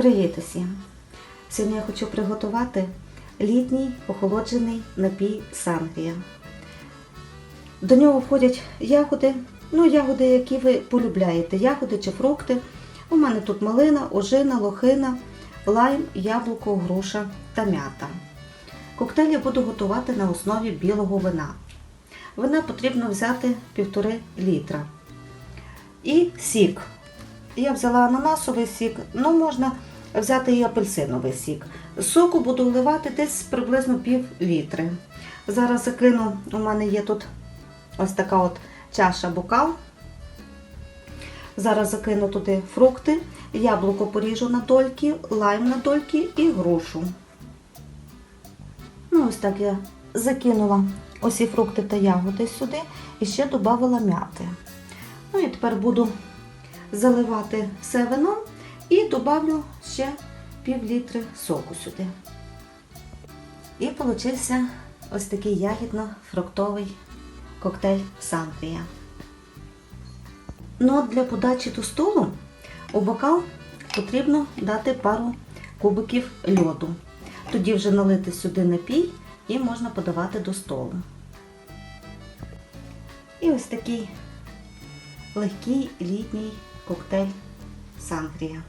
Привіт усім! Сьогодні я хочу приготувати літній охолоджений напій сангрія. До нього входять ягоди, ну ягоди, які ви полюбляєте, ягоди чи фрукти. У мене тут малина, ожина, лохина, лайм, яблуко, груша та м'ята. Коктейль я буду готувати на основі білого вина. Вина потрібно взяти 1,5 літра. І сік. Я взяла ананасовий сік, ну можна взяти і апельсиновий сік. Соку буду вливати десь приблизно пів літри. Зараз закину, у мене є тут ось така от чаша бокал. Зараз закину туди фрукти, яблуко поріжу на дольки, лайм на дольки і грушу. Ну, ось так я закинула усі фрукти та ягоди сюди і ще додавала м'яти. Ну і тепер буду заливати все вино і додавлю ще пів літри соку сюди. І получився ось такий ягідно-фруктовий коктейль Сангрія. Ну, от для подачі до столу у бокал потрібно дати пару кубиків льоду. Тоді вже налити сюди напій і можна подавати до столу. І ось такий легкий літній коктейль Сангрія.